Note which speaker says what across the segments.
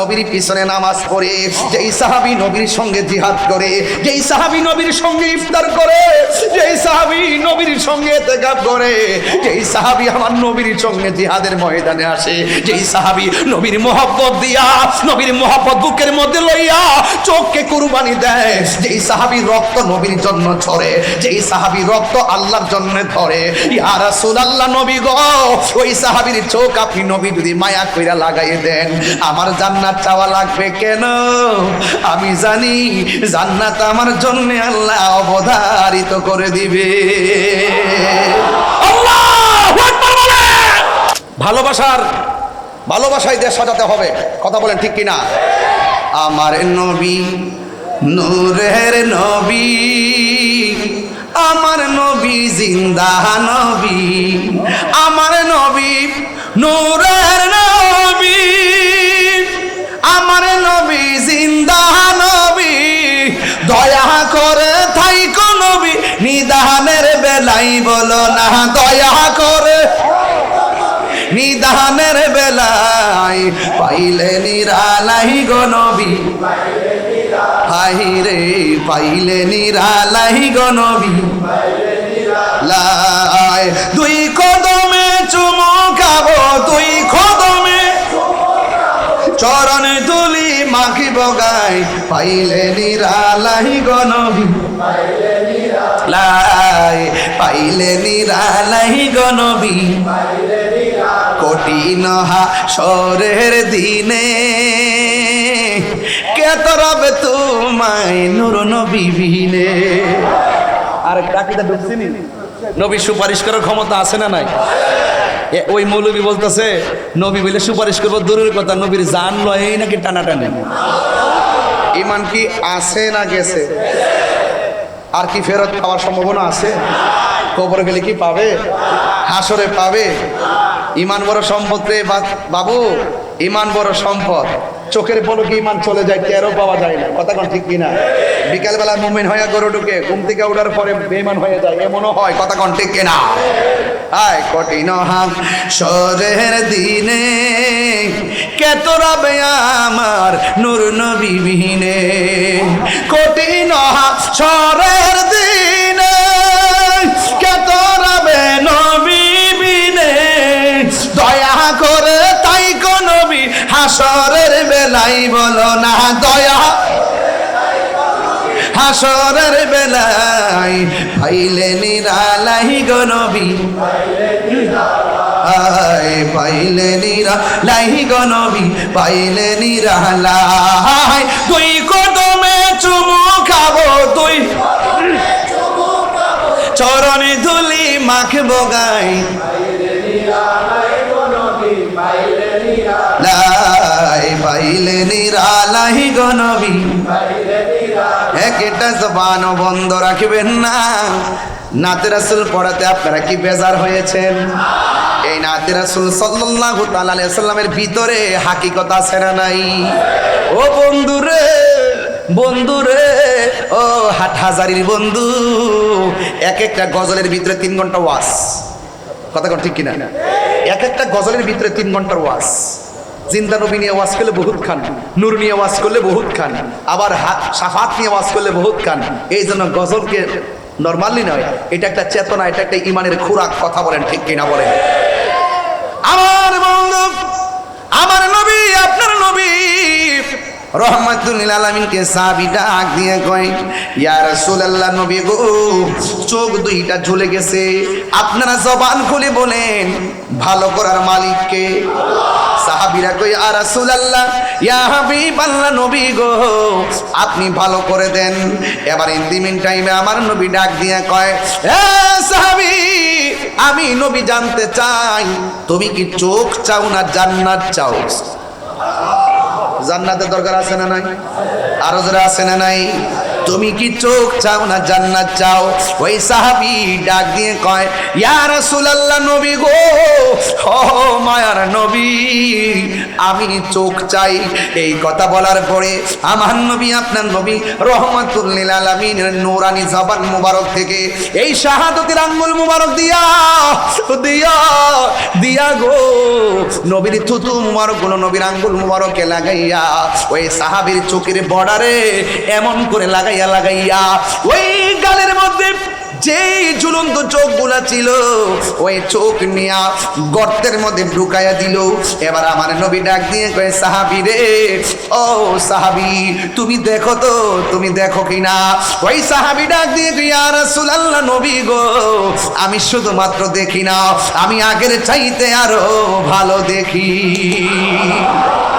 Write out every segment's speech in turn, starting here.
Speaker 1: নবীর পিছনে নামাজ পড়ে, যেই সাহাবি নবীর সঙ্গে জিহাদ করে, যেই সাহাবি নবীর সঙ্গে ইফতার করে, যেই সাহাবি নবীর সঙ্গে তেকাব করে, যেই সাহাবি আমার নবীর সঙ্গে জিহাদের ময়দানে আসে, যেই সাহাবি নবীর মোহব্বত দিয়া, নবীর মোহব্বত বুকের মধ্যে লইয়া চোখকে কুরবানি দেয়, যেই সাহাবি রক্ত নবীর জন্য ছড়ে, যেই সাহাবি রক্ত আল্লাহর জন্য ধরে, ইয়া রাসূলুল্লাহ নবী গো, ওই সাহাবীর চোখ আপনি নবী যদি মায়া কইরা লাগাই দেন, আমার জান্নাত চাওয়া লাগবে কেন? আমি জানি জান্নাত আমার জন্য আল্লাহ অবধারিত করে দিবে। ভালোবাসার, ভালোবাসায় দেশ সাজাতে হবে। কথা বলেন ঠিক কিনা? আমার নবী, নূরের নবী, আমার নবী জিন্দা নবী, আমার নবী নূরের নবী। নিদানের বেলাই বলো না, দয়া করে। নিদানের বেলায় পাইলে নিরালাই গো নবী। পাইলে নিরালাই গো লাই, দুই কদমে চুমু খাব, দুই কদমে। চরণ তুলি মাখি বগাই পাইলে নিরালাই গো নবী। লাই পাইলে নিরালাই গো নবী। কঠিন সরের দিনে কে তরবে তোমায় নুর নবী বিনে আর ডাকিটা ঢুকছিনি? নবী সুপারিশ করার ক্ষমতা আছে না নাই? এ, ওই মৌলবী বলতেছে নবী বলে সুপারিশ করব দূরের কথা নবীর জান লয় নাকি টানাটানি? ইমান কি আছে না গেছে? আর কি ফেরত পাওয়ার সম্ভাবনা আছে? কবর গেলে কি পাবে? হাসরে পাবে? ইমান বড় সম্পদ রে বাবু, ইমান বড় সম্পদ। চোখের পলকে ইমান চলে যায়, টেরও পাওয়া যায় না। কথা কোন ঠিক কিনা? বিকালবেলা মুমিন হয়ে গরু ঢুকে, ঘুম থেকে ওঠার পরে বেমান হয়ে যায়। এমনও হয়, কথা কোন ঠিক কিনা? আয় কঠিন হাম সরের দিনে। কে তোরাবে আমার নূর নবী বিহীনে? কঠিন হাম সরের দিনে। কে তোরাবে নবী বিনে দয়া করে তাই কো নবী, হাসরের বেলাই বলো না দয়া। হাসরের বেলায় পাইলে নিরালাই গো নবী। পাইলে নিরা লাহি গনবি পাইলে নিরা লাই তুই কদমে চুমু খাব তুই চরণে ধুলি মাখব গাই পাইলে নিরা লাহি গনবি একটা জবান বন্ধ রাখবেন না। নাতে রাসুল পড়াতে আপনারা কি বেজার হয়েছেন? এই নাতে রাসুল আলাইহি সাল্লামের ভিতরে হাকিকত আছে নাই? ও বন্ধুরে বন্ধুরে ও হাট হাজারির বন্ধু, এক একটা গজলের ভিতরে তিন ঘণ্টা ওয়াজ। কথা ঠিক কিনা? এক একটা গজলের ভিতরে তিন ঘণ্টার ওয়াজ। জিন্দা নবী নিয়ে ওয়াজ করলে বহুত খান, নূর নিয়ে ওয়াজ করলে বহুত খান, আবার সাফাত নিয়ে ওয়াজ করলে বহুত খান। এই জন্য গজলকে নর্মালি নয়, এটা একটা চেতনা, এটা একটা ইমানের খোরাক, কথা বলেন ঠিক কিনা বলেন। আমার বন্ধু, আমার নবী, আপনার নবী রহমাতুল্লিল আলমিনকে সাবি ডাক দিয়ে কয়, ইয়া রাসূলুল্লাহ নবী গো, চোখ দুইটা ঝুলে গেছে। আপনারা জবান খুলে বলেন, ভালো করার মালিককে সাহাবীরা কই আর রাসূলুল্লাহ, ইয়া হাবিবাল্লাহ নবী গো, আপনি ভালো করে দেন। এবার ইন দি মিন টাইমে আমার নবী ডাক দিয়ে কয়, এ সাহাবী, আমি নবী জানতে চাই, তুমি কি চোখ চাও না জান্নাত চাও? জান্নাতের দরকার আছে না নাই? আরও যারা আছে না নাই? তুমি কি চোখ চাও না জান্নাত চাও? ওই সাহাবি ডাক দিয়ে কয়, ইয়া রাসূলুল্লাহ নবী গো, ও মায়ার নবী, আমি চোখ চাই। এই কথা বলার পরে আমার নবী, আপনার নবী রহমাতুল্লিল আলামিনের নূরানি জবান মুবারক থেকে এই শাহাদতের আঙ্গুল মুবারক দিয়া দিয়া দিয়া গো, নবীর থুতু মুবারকগুলো নবীর আঙ্গুল মুবারকে লাগাইয়া ওই সাহাবীর চোখের বর্ডারে এমন করে লাগাইয়া লাগাইয়া, ওই গালের মধ্যে যেই ঝুলন্ত চোখগুলা ছিল, ওই চোখ নিয়া গর্তের মধ্যে ঢুকাইয়া দিল। এবার আমার নবী ডাক দিয়ে কয়ে, সাহাবি রে, ও সাহাবি, তুমি দেখো তো, তুমি দেখো কিনা? ওই সাহাবি ডাক দিয়ে আর রাসূলুল্লাহ নবী গো, আমি শুধুমাত্র দেখি না, আমি আগের চাইতে আরও ভালো দেখি।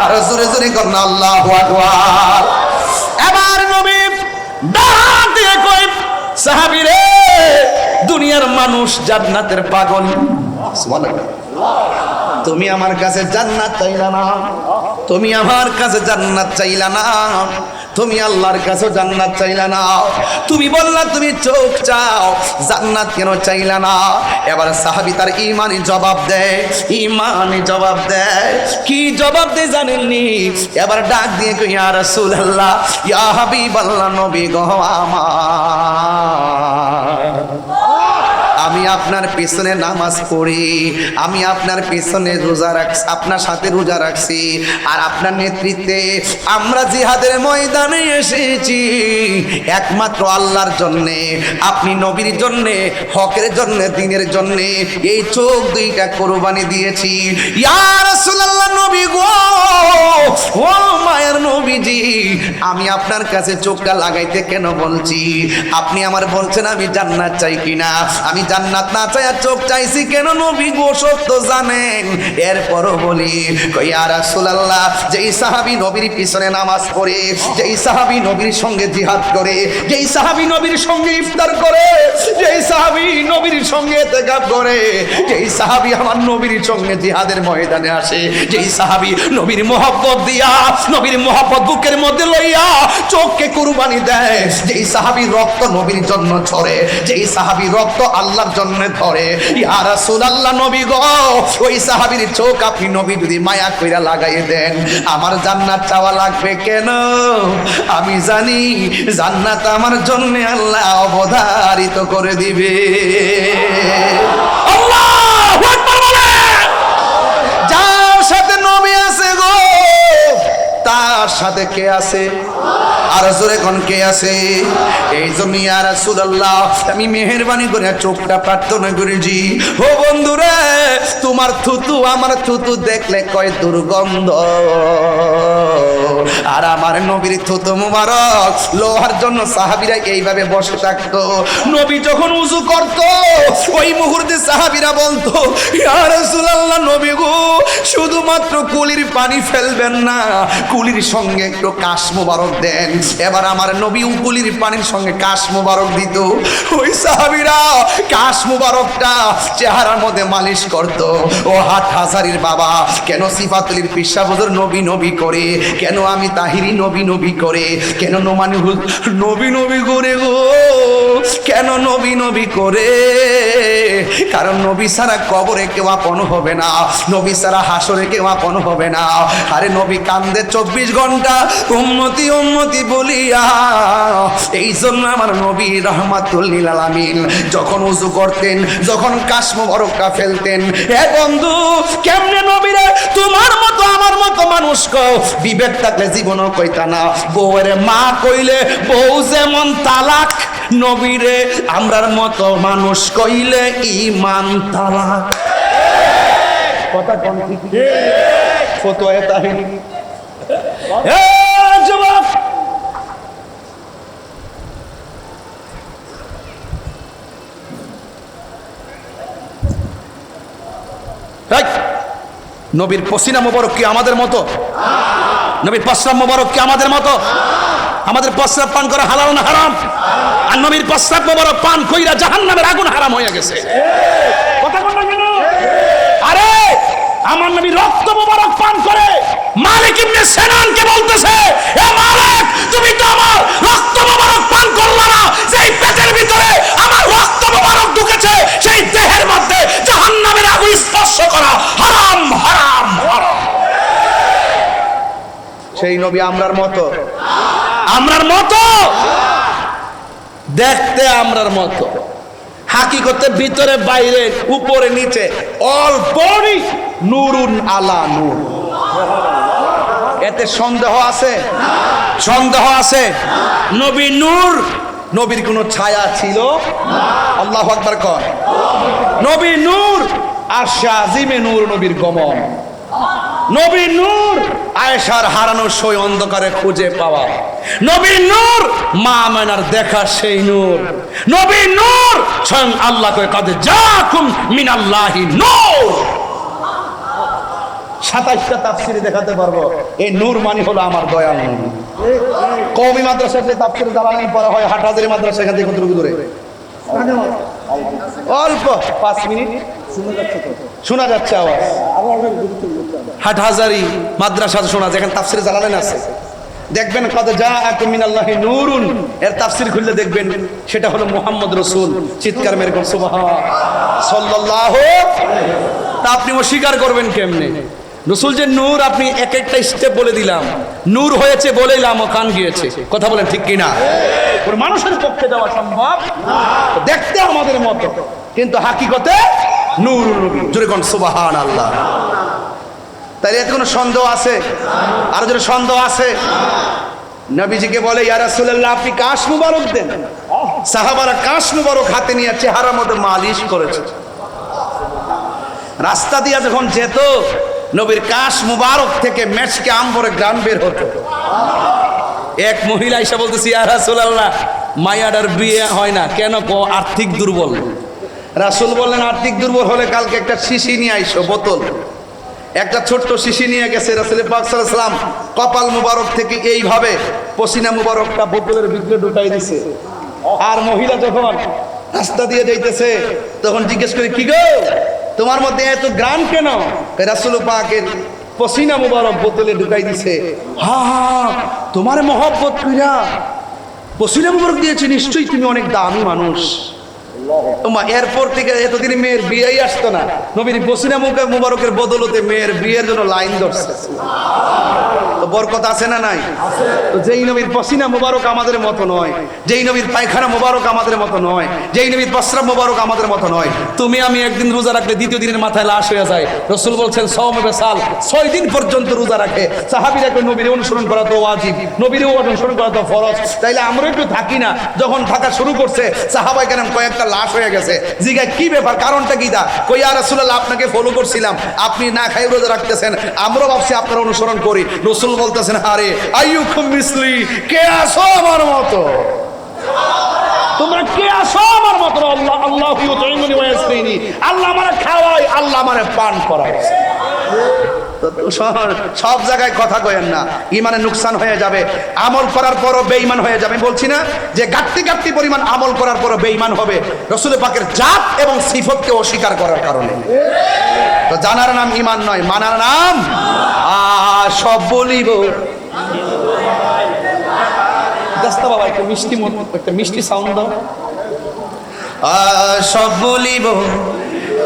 Speaker 1: আরও জোরে জোরে কর না, আল্লাহু এবার নবী কয় সাহাবি রে, দুনিয়ার মানুষ জান্নাতের পাগল। তুমি আমার কাছে জান্নাত চাইলা না। তুমি আমার কাছে জান্নাত চাইলা না। তুমি আল্লাহর কাছে জান্নাত চাইলা না। তুমি বললা, তুমি চোখ চাও, জান্নাত কেন চাইলা না? এবার সাহাবি তার ইমানি জবাব দেয়, ইমানি জবাব দেয়। কি জবাব দেয় জানেননি? এবার ডাক দিয়ে কই ইয়া রাসূলুল্লাহ, ইয়া হাবিবাল্লাহ, নবী গো আমার। আমি আপনার পিছনে নামাজ পড়ি, আমি আপনার পিছনে রোজা রাখছি, আপনার সাথে রোজা রাখছি। আর আপনার নেতৃত্বে আমরা জিহাদের ময়দানে এসেছি। একমাত্র আল্লাহর জন্যে, আপনি নবীর জন্যে, হকের জন্যে, দিনের জন্যে এই চোখ দুইটা কোরবানি দিয়েছি। ইয়া আপনার কাছে চোখটা লাগাইতে কেন বলছি? আপনি আমার বলছেন আমি জান্নাত চাই কিনা? আমি জান্নাত না চাই আর চোখ চাইছি কেন নবী গো, সত্য জানেন। এরপরও বলি কইয়া রাসূলুল্লাহ, যেই সাহাবী নবীর পিছনে নামাজ পড়ে, যেই সাহাবী নবীর সঙ্গে জিহাদ করে, যেই সাহাবী নবীর সঙ্গে ইফতার করে, যেই সাহাবী নবীর সঙ্গে ইতেকাব করে, যেই সাহাবী আমার নবীর সঙ্গে জিহাদের ময়দানে আসে, যেই সাহাবী নবীর মোহব্বত দিয়া, নবীর মোহব্বত বুকের মধ্যে লইয়া চোখকে কুরবানি দেয়। যেই সাহাবী রক্ত নবীর জন্য ছড়ে যেই সাহাবী রক্ত আল্লাহর জন্য ধরে, ইয়া রাসূলুল্লাহ নবী গো, ওই সাহাবীর চোখ আপনি নবী যদি মায়া কইরা লাগাই দেন, আমার জান্নাত চাওয়া লাগবে কেন? আমি জানি জান্নাত আমার জন্য আল্লাহ অবধারিত করে দিবে। আল্লাহু তার সাথে কে আছে? আর জোরে কোন কে আছে? এই জন্য ইয়া রাসূলুল্লাহ, আমি মেহেরবানি করে চোখটা প্রার্থনা করেছি ও বন্ধুরে, তোমার থুতু, আমার থুতু দেখলে কয় দুর্গন্ধ। আর আমার নবীর থুতু মুবারক, লোহার জন্য সাহাবীরা এইভাবে বসে থাকতো। নবী যখন উজু করত, ওই মুহূর্তে সাহাবীরা বলতো, ইয়া রাসূলুল্লাহ, নবী গো শুধুমাত্র কুলির পানি ফেলবেন না, কুলির সঙ্গে একটু কাশ মোবারক দেন। এবার আমার নবী কুলির পানির সঙ্গে কাশ মোবারক দিত। ওই সাহাবীরা কাশ মোবারকটা চেহারার মধ্যে মালিশ করত। ও হাট হাজারির বাবা, কেন সিফাতুলির পিসা বদর নবী নবী করে? কেন আমি তাহিরি নবী নবী করে? কেন নোমানি নবী নবী করে গো? কেন নবী নবী করে? কারণ নবী ছাড়া কবরে কেউ আপন হবে না। নবী ছাড়া হাসরে কেউ আপন হবে না। আরে নবী কান্দে চব্বিশ ঘণ্টা উন্নতি উন্নতি বলিয়া। এই জন্য আমার নবী রহমাতুল্লিল আলামিন যখন উজু করতেন, যখন কাশ্ম বরকা ফেলতেন, এ বন্ধু, কেমনে নবীরে তোমার মতো, আমার মতো মানুষ কও। বিবেক থাকলে জীবনও কইতা না। বউয়ের মা কইলে, বউ যেমন তালাক নবীরে আমরার মতো মানুষ কইলে ইমান তালাক। কথা কোন ঠিক ফতোয়া তাহিনী নবীর পসিনা মোবারক কি আমাদের মতো? নবীর প্রস্রাব মোবারক কি আমাদের মতো? আমাদের প্রস্রাব পান করা হালাল না হারাম? আর নবীর প্রস্রাব মোবারক পান কইরা জাহান্নামের আগুন হারাম হয়ে গেছে। কথা আমার নবী রক্ত মোবারক পান করে। মালিক ইবনে সেনানকে বলতেছে এ মালিক তুমি তো আমার রক্ত মোবারক পান করলা না। যেই পেটের ভিতরে আমার রক্ত মোবারক ঢুকেছে সেই দেহের মধ্যে জাহান্নামের আগুন স্পর্শ করা হারাম হারাম হারাম। সেই নবী আমরার মতো। আমরার মতো? দেখতে আমরার মতো। হাকিকতে ভিতরে, বাইরে, উপরে, নিচে অল নুরুন আলা নূর। এতে সন্দেহ আছে? সন্দেহ আছে? নবী নূর, নবীর কোনো ছায়া ছিল? আল্লাহ আকবার কর নবী নূর, আর শাহিমে নূর, নবীর গমন। নবী নূর আয়েশার হারানো সই অন্ধকারে খুঁজে পাওয়া। নবী নূর, মা মানার দেখা সেই নূর। নবী নূর, স্বয়ং আল্লাহ কয়ে কাঁদে যাকুম মিনাল্লাহি নূর। সাতাইশটা তাফসিরে দেখাতে পারব। এই নূর মানি হলো আমার দয়াল নূর। কওমি মাদ্রাসাতে তাফসিরে জ্বালানি পড়া হয়, হাটহাজারি মাদ্রাসা এখান থেকে কতটুকু দূরে? অল্প, পাঁচ মিনিট। শোনা যাচ্ছে আওয়াজ? হাটহাজারি মাদ্রাসা শোনা যায় এখানে তাফসিরে জ্বালালেন আছে। দেখবেন কত যা আকুম মিনাল্লাহি নূরুন এর তাফসির খুললে দেখবেন সেটা হলো মুহাম্মদ রসুল। চিৎকার মেরে সুবহান। সাল্লাল্লাহু তা আপনি অস্বীকার করবেন কেমনে? রসুল যে নূর আপনি এক একটা স্টেপ বলে দিলাম। নূর হয়েছে লাম ও কান গিয়েছে। কথা বলেন ঠিক কিনা? ওর মানুষের পক্ষে দেওয়া সম্ভব? দেখতে আমাদের মতো কিন্তু হাকিকতে নূর জোরে কোন সুবাহান আল্লাহ তাহলে এতে কোনো সন্দেহ আছে? আরও যদি সন্দেহ আছে? নবীজিকে বলে, ইয়া রাসূলুল্লাহ, আপনি কাশ মুবারক দেন। সাহাবারা কাশ মুবারক হাতে নিয়ে চেহারার মধ্যে মালিশ করেছে। রাস্তা দিয়ে যখন যেত, নবীর কাশ মুবারক থেকে মেচকে আম্বরে গ্রাম বের হতো। এক মহিলা এসে বলতেছি, ইয়া রাসূলুল্লাহ মায়াডার বিয়ে হয় না, কেন কো আর্থিক দুর্বল? রাসূল বললেন, আর্থিক দুর্বল হলে কালকে একটা শিশি নিয়ে আইসো, বোতল। একটা ছোট্ট শিশি নিয়ে গেছে রাসূল পাক সাল্লাল্লাহু আলাইহি সাল্লাম কপাল মুবারক থেকে এইভাবে পসিনা মুবারকটা বোতলের ভিতরে ঢুকাই দিছে। আর মহিলা যখন রাস্তা দিয়ে যাইতেছে, তখন জিজ্ঞেস করি, কি গো? তোমার মধ্যে এত গ্রাম কেন? রাসূল পাকের পসিনা মুবারক বোতলে ঢুকাই দিছে। হা হা, তোমার মহব্বত কইরা পসিনা মুবারক দিয়েছে, নিশ্চয়ই তুমি অনেক দামি মানুষ। এরপর থেকে এতদিন মেয়ের বিয়েই আসতো না। বসিনা মুখে মুবারকের বদলতে মেয়ের বিয়ের জন্য লাইন ধরছে। তুমি আমি একদিন রোজা রাখলে দ্বিতীয় দিনের মাথায় লাশ হয়ে যায়। রসুল বলছেন সৌমে সাল ছয় দিন পর্যন্ত রোজা রাখে। সাহাবিরাকে নবীর অনুসরণ করা তো অনুসরণ করা তো ফরজ। তাইলে আমরা একটু থাকি না, যখন থাকা শুরু করছে সাহাবাই কেন কয়েকটা লাশ হয়ে গেছে। জিগায়, কি ব্যাপার? কারণটা কি দা? কই আর রাসূলুল্লাহ, আপনাকে ফলো করছিলাম। আপনি না খাই রোজা রাখতেছেন। আমরা ভাবছি আপনার অনুসরণ করি। রসুল বলতেছেন, আরে, আইয়ুকুম মিসলি, কে আসো আমার মতো? তোমরা কে আসো আমার মতো? আল্লাহ আল্লাহ আল্লাহ আমারে খাওয়ায় আল্লাহ আমারে পান করায় সব- জায়গায় কথা কয়েন না। ইমানে নুকসান হয়ে যাবে আমল করার পরও বেঈমান হয়ে যাবে। বলছি না যে গাট্টি গাট্টি পরিমাণ আমল করার পরও বেঈমান হবে। রসুল পাকের জাত এবং সিফতকে অস্বীকার করার কারণে। তো জানার নাম ইমান নয় মানার নাম সব বলিব। দাস্তা বাবা একটু মিষ্টি মত- একটা মিষ্টি সাউন্ড দাও। সব বলিব।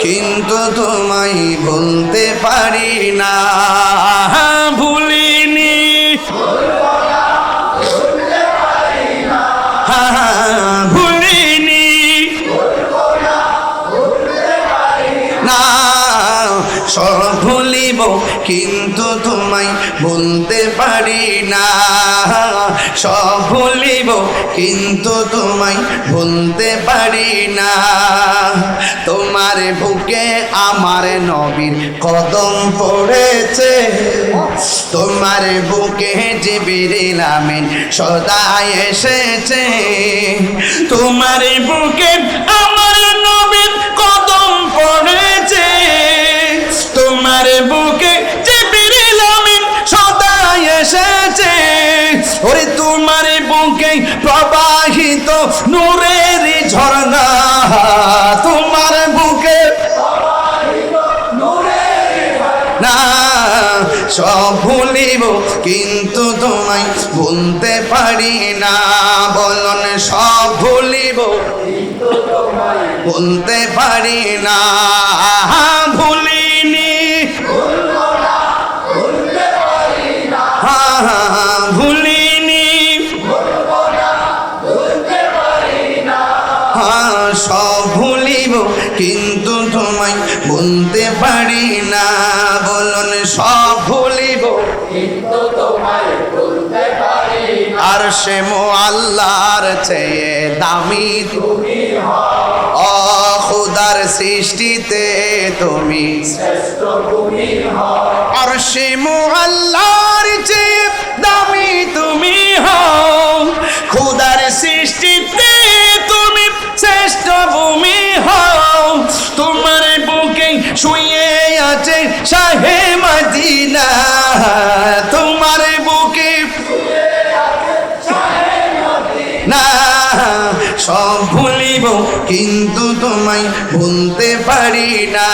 Speaker 1: কিন্তু তোমায় বলতে পারি না। ভুলিনি। ভুলিনি। না সব ভুলিব কিন্তু তোমায় বলতে পারি না। সব ভুলিব কিন্তু তোমায় বলতে পারি না। তোমার বুকে আমার নবীর কদম পড়েছে। তোমার বুকে জিবিরিল আমিন সদা এসেছে। তোমার বুকে আমার নবীর কদম পড়েছে। তোমার বুকে জিবিরিল আমিন সদা এসেছে। ওরে তোমার বুকে প্রবাহিত নূরের ভুলতে পারি না বলন সব ভুলিব। ভুলতে পারি না আরশে মোয়াল্লার চেয়ে দামি তুমি ও খুদার সৃষ্টিতে তুমি আরশে মোয়াল্লার চেয়ে দামি তুমি হও খুদার সৃষ্টিতে তুমি শ্রেষ্ঠ ভূমি হও তোমার বুকে শুয়ে আছে শাহে মদিনা। তোমার কিন্তু তোমায় ভুলতে পারি না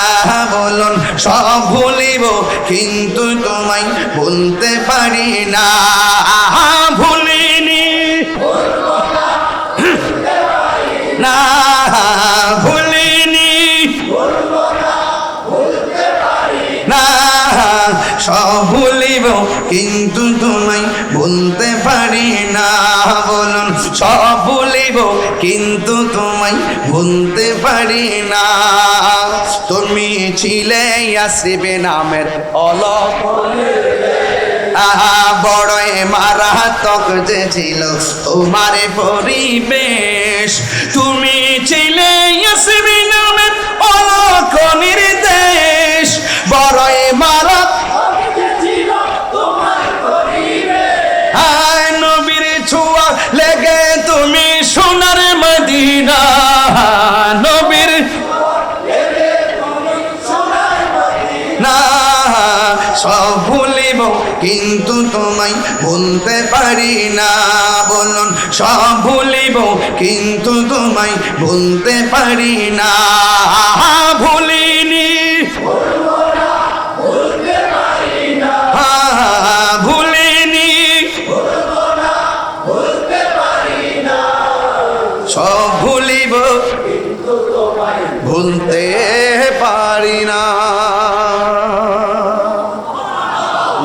Speaker 1: বলুন সব ভুলিব কিন্তু তোমায় ভুলতে পারি না। ছিলে আসিবে নামের অলক আহা বড় মারা মারাত্মক যে ছিল তোমার পরিবেশ। তুমি ছিলে আসিবে নামের অলক নির্দেশ। পারি না বলুন, সব ভুলিব, কিন্তু তোমায় ভুলতে পারি না। ভুলিনি। ভুলিনি। সব ভুলিব ভুলতে পারি না।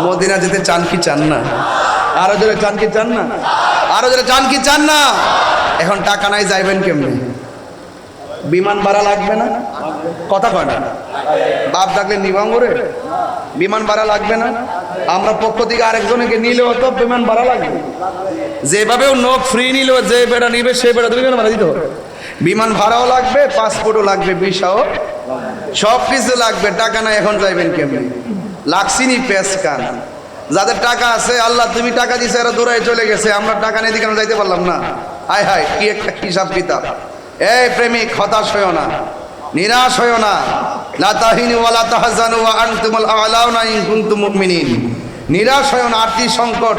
Speaker 1: মদিনা যেতে চান কি চান না? আরও জোরে চান কি চান না? আরও জোরে চান কি চান না? এখন টাকা নাই, যাইবেন কেমনি? বিমান ভাড়া লাগবে না? কথা কয় না। বাপ ডাকলে নিবাঙ্গরে বিমান ভাড়া লাগবে না? আমরা পক্ষ থেকে আরেকজনকে নিলেও তো বিমান ভাড়া লাগবে। যেভাবেও নো ফ্রি নিলেও যে বেড়া নিবে, সে বেড়া তুমি কেন ভাড়া দিতে হবে। বিমান ভাড়াও লাগবে পাসপোর্টও লাগবে ভিসাও সব কিছু লাগবে, টাকা না এখন যাইবেন কেমনি? লাগছিনি পেস কান যাদের টাকা আছে, আল্লাহ তুমি টাকা দিছে, এরা দূরায় চলে গেছে। আমরা টাকা নিয়ে দিকে যাইতে পারলাম না? হায় হায়, কি একটা হিসাব কিতাব। এই প্রেমিক, হতাশ হয়েও না, নিরাশ হয়েও না। লা তাহিনু ওয়ালা তাহজানু ওয়া আনতুমুল আ'লাউনা ইন কুনতুম মুমিনিন। নিরাশ হয়েও আর্থিক সংকট,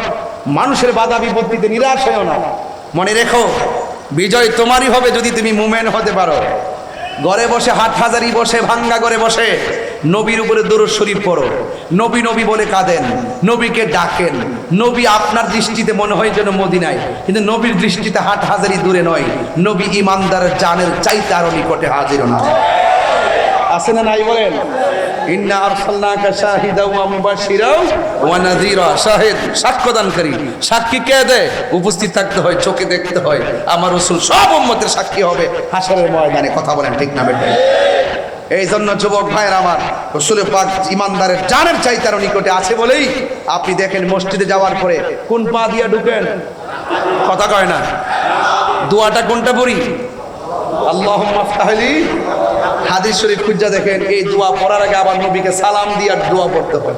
Speaker 1: মানুষের বাধা বিপত্তিতে নিরাশ হয়েও না। মনে রেখো, বিজয় তোমারই হবে যদি তুমি মুমেন হতে পারো। ঘরে বসে, হাট হাজারি বসে, ভাঙ্গা করে বসে। নবীর উপরে দরুদ শরীফ পড়ো। নবী নবী বলে কাঁদেন, নবীকে ডাকেন। নবী আপনার দৃষ্টিতে মনে হয় যেন মদিনায়, কিন্তু নবীর দৃষ্টিতে হাট হাজারি দূরে নয়। নবী ইমানদার জানের চাইতে আরও নিকটে হাজির না আছে না নাই বলেন? হয় হয়। সাক্ষী হবে। হাসরের ময়দানে কথা বলেন ঠিক না বেটা? এই জন্য যুবক ভাইয়ের আমার, রসুলের পাক ইমানদারের জানের চাই তার নিকটে আছে বলেই আপনি দেখেন মসজিদে যাওয়ার পরে কোন পা দিয়া ঢুকেন? কথা কয় না। দোয়াটা কোনটা পড়ি? আল্লাহ হাদিস শরীফ খুঁজা দেখেন, এই দোয়া পড়ার আগে আবার নবীকে সালাম দিয়ে দোয়া পড়তে হয়।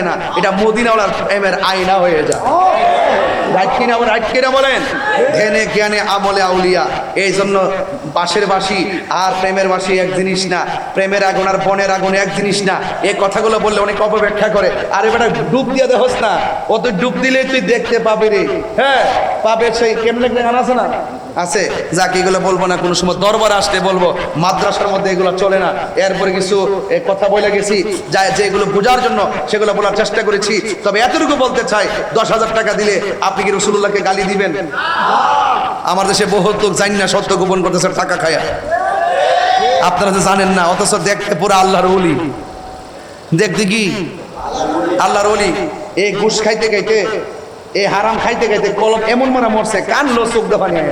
Speaker 1: না, এটা মদিনাওয়ালার প্রেমের আয়না হয়ে যায়। বাসি আর প্রেমের বাসি এক জিনিস না, প্রেমের আগুন আর বনের আগুন এক জিনিস না। এই বললে অনেক অপব্যাখ্যা করে। আরে বেটা, ডুব দিয়ে দেখোস না, ও তুই ডুব দিলে তুই দেখতে পাবি রে। হ্যাঁ পাবে সেই, কেমনে আছে না? আছে? যাকে, এগুলো বলব না, কোনো সময় দরবার আসলে বলব। মাদ্রাসার মধ্যে এগুলো চলে না। এরপরে কিছু কথা বলে গেছি। যা, যেগুলো বোঝার জন্য সেগুলো বলার চেষ্টা করেছি। তবে এতটুকু বলতে চাই, দশ হাজার টাকা দিলে আপনি কি রসুল্লাহকে গালি দিবেন? আমার দেশে বহুত লোক জানি না সত্য গোপন করতেছে, টাকা খায়া। আপনারা তো জানেন না, অথচ দেখতে পুরো আল্লাহর ওলি। দেখতে কি? আল্লাহর ওলি। এই ঘুষ খাইতে খাইতে এই হারাম খাইতে খাইতে কলম এমন মনে মরছে কানলো চোখ দেখা নিয়ে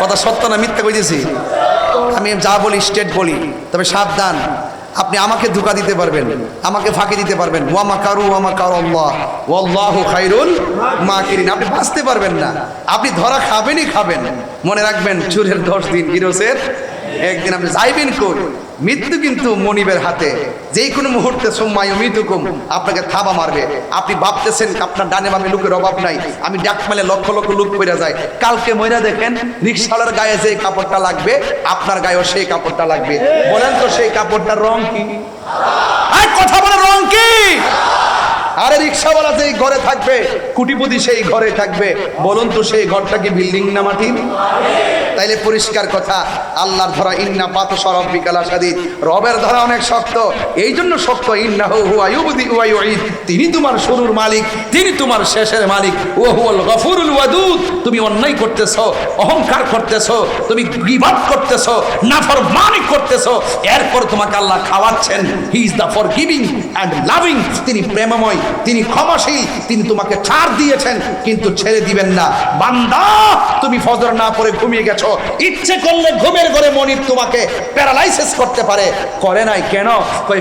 Speaker 1: কথা সত্য না, মিথ্যা কইতেছি? আমি যা বলি স্টেট বলি, তবে সাবধান। আপনি আমাকে ধোকা দিতে পারবেন, আমাকে ফাঁকি দিতে পারবেন। ওয়ামা কারু ওয়ামা কারু আল্লাহ। ওয়াল্লাহু খাইরুল মাকিরিন আপনি বাঁচতে পারবেন না। আপনি ধরা খাবেনই খাবেন। মনে রাখবেন, চুরের দশ দিন গিরোসের, একদিন আপনি যাইবেন কই? মৃত্যু কিন্তু মনিবের হাতে। যেই কোনো মুহূর্তে সোম্মায় মৃত্যুকুম, আপনাকে থাবা মারবে। আপনি ভাবতেছেন আপনার ডানে বামে লোকের অভাব নাই। আমি ডাক মেলে লক্ষ লক্ষ লোক পড়ে যায়। কালকে মহিলা দেখেন রিক্সাওয়ালার গায়ে যে কাপড়টা লাগবে, আপনার গায়েও সেই কাপড়টা লাগবে। বলেন তো সেই কাপড়টার রং কি? কথা বলে রং কি? আরে রিক্সাওয়ালা যেই ঘরে থাকবে, কুটিপতি সেই ঘরে থাকবে। বলুন তো সেই ঘরটা কি বিল্ডিং না মাটি? তাইলে পরিষ্কার কথা, আল্লাহর ধরা ইন্না পাত সরব বিকালা সাদি রবের ধরা অনেক শক্ত, এই জন্য শক্ত, ইন্না হু হুয়া ইউবদি ওয়া তিনি তোমার শুরুর মালিক, তিনি তোমার শেষের মালিক। ও হুয়াল গফুরুল ওয়াদুদ। তুমি অন্যায় করতেছো, অহংকার করতেছো, তুমি গিবত করতেছো, নাফরমানি করতেছো। এরপর তোমাকে আল্লাহ খাওয়াচ্ছেন। He is the forgiving and loving তিনি প্রেমময় তিনি ক্ষমাশীল, তিনি তোমাকে ছাড় দিয়েছেন, কিন্তু ছেড়ে দিবেন না। বান্দা, তুমি ফজর না পড়ে ঘুমিয়ে গেছো। ইচ্ছে করলে ঘুমের ঘরে মনির তোমাকে প্যারালাইসিস করতে পারে। করে নাই কেন?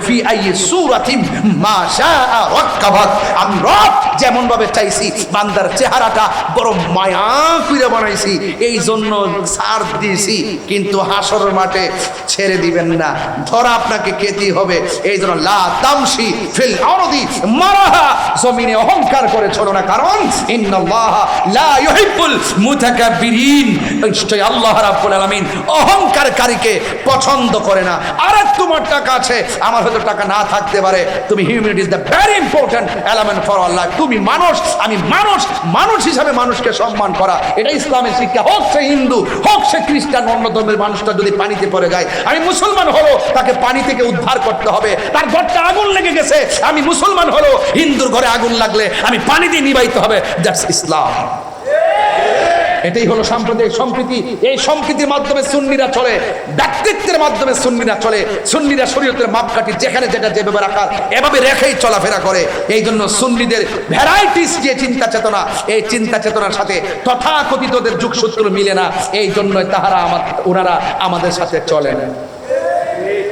Speaker 1: ফি আই সুরাতিন মা শাআ রাক্কাবাত। আমি রব যেমন ভাবে চাইছি, বান্দার চেহারাটা বড় মায়া করে বানাইছি এই জন্য ছাড় দিয়েছি। কিন্তু হাসরের মাঠে ছেড়ে দিবেন না। ধরা আপনাকে খেতেই হবে। এই জন্য লা তামসি ফিল আরদি মারাহা। জমিনে অহংকার করে না কারণ? পছন্দ করে না। আর, তোমার টাকা আছে, আমার হয়তো টাকা না থাকতে পারে। তুমি humanity is the very for Allah তুমি মানুষ, আমি মানুষ মানুষ হিসাবে মানুষকে সম্মান করা। এটা ইসলামের শিক্ষা। হোক সে হিন্দু, হোক সে খ্রিস্টান, অন্য ধর্মের মানুষটা যদি পানিতে পড়ে যায়, আমি মুসলমান হলো তাকে পানি থেকে উদ্ধার করতে হবে। তার ঘরটা আগুন লেগে গেছে। আমি মুসলমান হলো হিন্দুর ঘরে আগুন লাগলে আমি পানি দিয়ে নিবাইতে হবে। দ্যাটস ইসলাম এটাই হলো সাম্প্রদায়িক সম্প্রীতি। এই সম্প্রীতির মাধ্যমে সুন্নিরা চলে, ব্যক্তিত্বের মাধ্যমে সুন্নিরা চলে। সুন্নিরা মাপকাঠি, যেখানে যেটা যেভাবে রাখার এভাবে রেখেই চলাফেরা করে। এই জন্য সুন্নিদের ভ্যারাইটিস যে চিন্তা চেতনা, এই চিন্তা চেতনার সাথে তথাকথিতদের যুগসূত্র মিলে না। এই জন্যই তাহারা আমার, ওনারা আমাদের সাথে চলে না